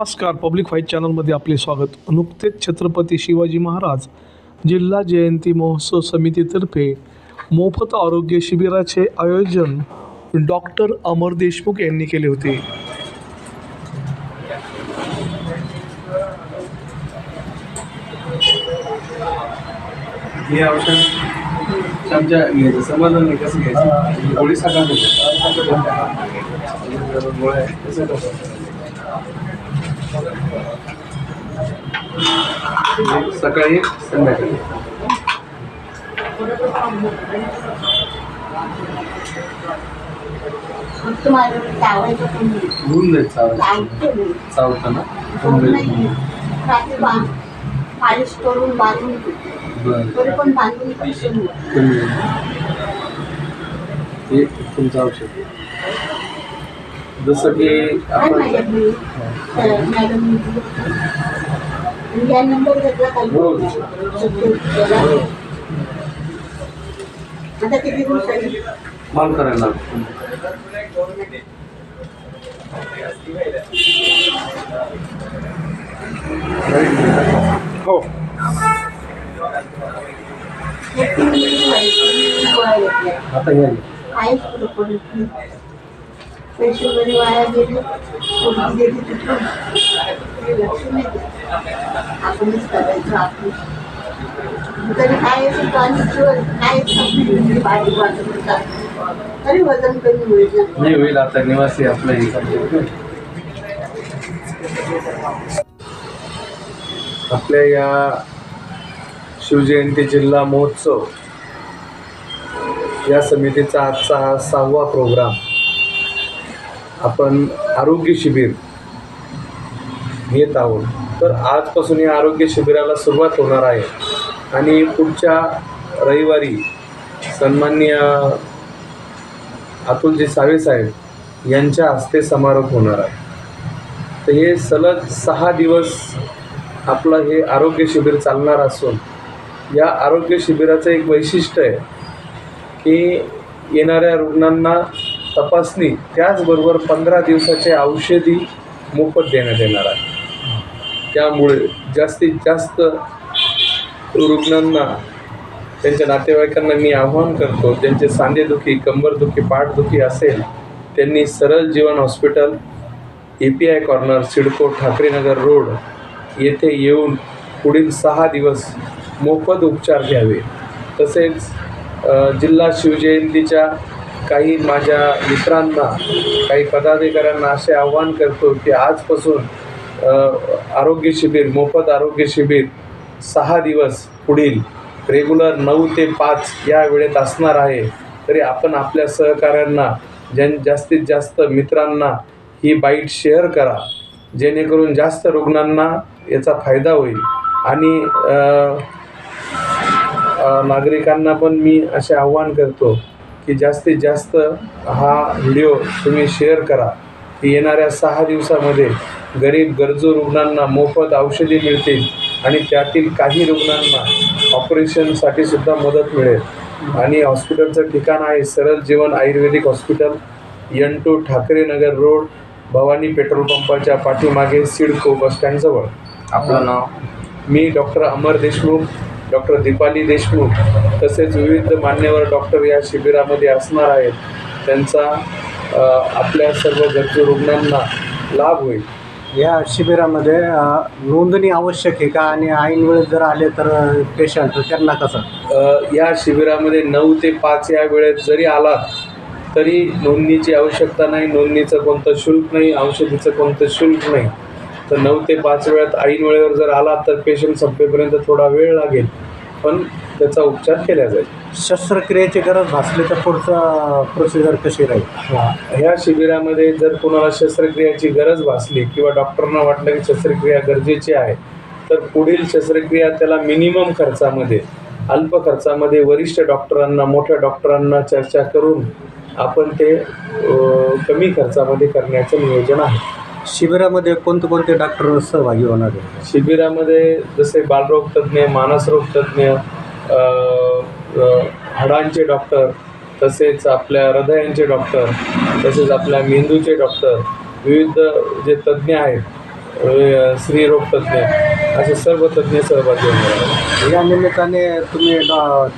नमस्कार. Public white चॅनलमध्ये आपले स्वागत. नुकतेच छत्रपती शिवाजी महाराज जिल्हा जयंती महोत्सव समितीतर्फे मोफत आरोग्य शिबिराचे आयोजन डॉक्टर अमर देशमुख यांनी केले होते. हे औषध आमच्या घ्यायचं समाधान नाही कसं घ्यायचं? गोळी सकाळ सकाळी संध्याकाळी. होऊन जाईल चावायचं चावताना पालिश करून बांधून तरी पण बांधून पैसे मिळेल हे तुमचं औषध. जसं की काय आपण माझ्याकडे? तर मॅडम या नंबर घेतला का? हो. आता किती दिवसांनी? माल करायला हो. हे. आता घ्या पैसे वगैरे वाया गेले कोणी गेली तिथून लक्ष नाही आपणच. करायचं तरी काय काय वाटत तरी वजन कमी होईल नाही होईल आता निवासी आपलं हे आपल्या या शिवजयंती जिल्हा महोत्सव या समितीचा आजचा हा सहावा प्रोग्राम आपण आरोग्य शिबिर घेत आहोत. तर आजपासून या आरोग्य शिबिराला सुरुवात होणार आहे. आणि पुढच्या रविवारी सन्माननीय अतुलजी सावे साहेब यांच्या हस्ते समारोप होणार आहे. तर हे सलग सहा दिवस आपलं हे आरोग्य शिबिर चालणार असून या आरोग्य शिबिराचं एक वैशिष्ट्य आहे की येणाऱ्या रुग्णांना तपासणी त्याचबरोबर पंधरा दिवसाचे औषधी मोफत देण्यात येणार आहे. त्यामुळे जास्तीत जास्त रुग्णांना त्यांच्या नातेवाईकांना मी आव्हान करतो ज्यांचे सांधेदुखी कंबरदुखी पाठदुखी असेल त्यांनी सरळ Jeevan hospital A P I corner CIDCO Thakrenagar road येथे येऊन पुढील सहा दिवस मोफत उपचार घ्यावे. तसेच जिल्हा शिवजयंतीच्या काही माझ्या मित्रांना काही पदाधिकाऱ्यांना असे आव्हान करतो की आजपासून आरोग्य शिबिर मोफत आरोग्य शिबिर सहा दिवस पुढील रेग्युलर नऊ ते पाच या वेळेत असणार आहे. तरी आपण आपल्या सहकाऱ्यांना ज्यां जास्तीत जास्त मित्रांना ही बाईट शेअर करा. जेणेकरून जास्त रुग्णांना याचा फायदा होईल. आणि नागरिकांना पण मी असे आव्हान करतो की जास्तीत जास्त हा व्हिडिओ तुम्ही शेअर करा. की येणाऱ्या सहा दिवसामध्ये गरीब गरजू रुग्णांना मोफत औषधी मिळतील आणि त्यातील काही रुग्णांना ऑपरेशनसाठी सुद्धा मदत मिळेल. आणि हॉस्पिटलचं ठिकाण आहे सरळ Jeevan ayurvedic hospital N two Thakre Nagar road Bhavani petrol पंपाच्या पाठीमागे सिडको बसस्टँडजवळ. आपलं नाव? मी डॉक्टर अमर देशमुख डॉक्टर दीपाली देशमुख तसेच विविध मान्यवर डॉक्टर या शिबिरामध्ये असणार आहेत. त्यांचा आपल्या सर्व गरजू रुग्णांना लाभ होईल. या शिबिरामध्ये नोंदणी आवश्यक आहे का? आणि ऐन वेळेस जर आले तर पेशंट त्यांना कसं? या शिबिरामध्ये नऊ ते पाच या वेळेत जरी आलात तरी नोंदणीची आवश्यकता नाही. नोंदणीचं कोणतं शुल्क नाही औषधीचं कोणतं शुल्क नाही. तर नऊ ते पाच वेळात ऐन वेळेवर जर आलात तर पेशंट संपेपर्यंत थोडा वेळ लागेल. पण त्याचा उपचार केला जाईल. शस्त्रक्रियेची गरज भासली तर पुढचं प्रोसिजर कशी राहील? ह्या शिबिरामध्ये जर कोणाला शस्त्रक्रियाची गरज भासली किंवा डॉक्टरना वाटलं की शस्त्रक्रिया गरजेची आहे तर पुढील शस्त्रक्रिया त्याला मिनिमम खर्चामध्ये अल्प खर्चामध्ये वरिष्ठ डॉक्टरांना मोठ्या डॉक्टरांना चर्चा करून आपण ते कमी खर्चामध्ये करण्याचं नियोजन आहे. शिबिरामध्ये कोणते कोणते डॉक्टर सहभागी होणार आहे शिबिरामध्ये जसे बालरोग तज्ज्ञ मानसरोग तज्ज्ञ हाडांचे डॉक्टर तसेच आपल्या हृदयांचे डॉक्टर तसेच आपल्या मेंदूचे डॉक्टर विविध जे तज्ज्ञ आहेत स्त्रीरोग तज्ज्ञ असे सर्व तज्ज्ञ सहभागी होणार आहेत. या निमित्ताने तुम्ही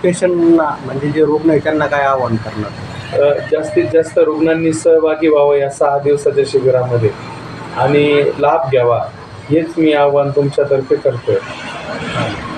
पेशंटना म्हणजे जे रुग्ण आहे त्यांना काय आवाहन करणार? जास्तीत जास्त रुग्णांनी सहभागी व्हावं या सहा दिवसाच्या शिबिरामध्ये. आणि लाभ घ्यावा हेच मी आव्हान तुमच्यातर्फे करतो आहे